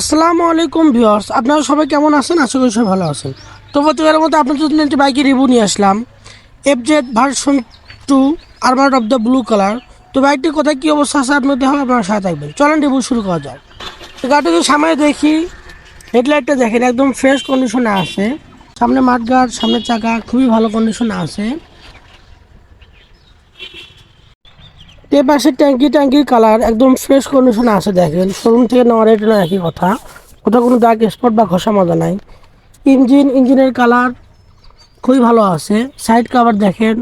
আসসালামু আলাইকুম ভিউয়ার্স, আপনারা সবাই কেমন আছেন? আশা করি সবাই ভালো আছেন। তো প্রতিবারের মতো আপনাদের জন্য একটি বাইকের রিভিউ নিয়ে আসলাম। F Z version two armoured of the blue colour তো বাইকটি কোথায়, কী অবস্থা আছে আপনার দেখো আপনারা সাথে থাকবেন। চলেন রিভিউ শুরু করা যাক। তো গাড়িটি সামনে দেখি হেডলাইটটা দেখেন, একদম ফ্রেশ কন্ডিশনে আছে। সামনে মাঠগার্ড সামনের চাকা, খুবই ভালো কন্ডিশনে আছে। এ পাশে ট্যাঙ্কি, ট্যাঙ্কির কালার একদম ফ্রেশ কন্ডিশনে আছে দেখেন। শোরুম থেকে নেওয়ার এটা না একই কথা। কোথাও কোনো দাগ স্পট বা ঘষা মজা নাই। ইঞ্জিন ইঞ্জিনের কালার খুবই ভালো আছে। সাইড কাভার দেখেন।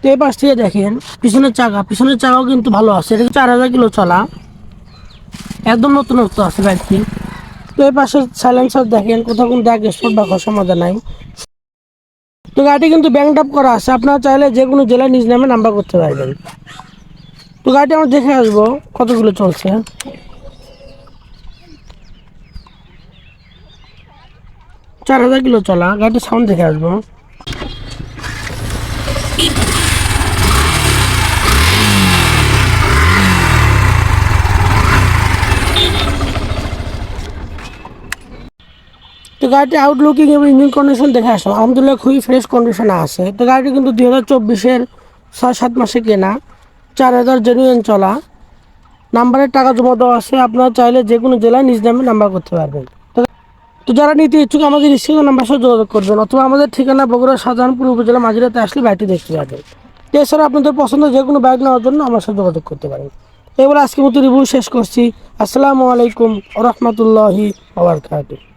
তো এই পাশ থেকে দেখেন, পিছনের চাকা। পিছনের চাকাও কিন্তু ভালো আছে। এটা চার হাজার কিলো চলা। একদম নতুনত্ব আছে বাইকটি তো এই পাশে সাইলেন্সার দেখেন, কোথাও কোনো দাগ স্পট বা ঘষা মজা নাই। তো গাড়িটি কিন্তু ব্যাংক আপ করা আছে। আপনারা চাইলে যে কোনো জেলায় নিজ নামে নাম্বার করতে পারবেন। তো গাড়িটি আমরা দেখে আসব কতগুলো চলছে। চার হাজার কিলো চলা। গাড়িটি সাউন্ড দেখে আসব। তো গাড়িটি আউটলুকিং এবং ইঞ্জিন কন্ডিশন দেখে আসলাম। আলহামদুলিল্লাহ খুবই ফ্রেশ কন্ডিশনে আছে। তো গাড়িটি কিন্তু দুই হাজার চব্বিশের ছয় সাত মাসে কেনা। চার হাজার জেনুইন চলা। নাম্বারের টাকা জমা দেওয়া আছে। আপনারা চাইলে যে কোনো জেলায় নিজ নামে নাম্বার করতে পারবেন। তো- যারা নিতে ইচ্ছুক, আমাদের স্ক্রিনে নাম্বার সাথে যোগাযোগ করবেন। অথবা আমাদের ঠিকানা বগুড়া সাধারণপুর উপজেলা, মাঝিরাতে আসলে বাইকটি দেখতে পাবেন এছাড়া আপনাদের পছন্দ যে কোনো বাইক নেওয়ার জন্য আমার সাথে যোগাযোগ করতে পারেন। এবার আজকের মতো রিভিউ শেষ করছি। আসসালামু আলাইকুম রহমতুল্লাহি আবরকাতুহ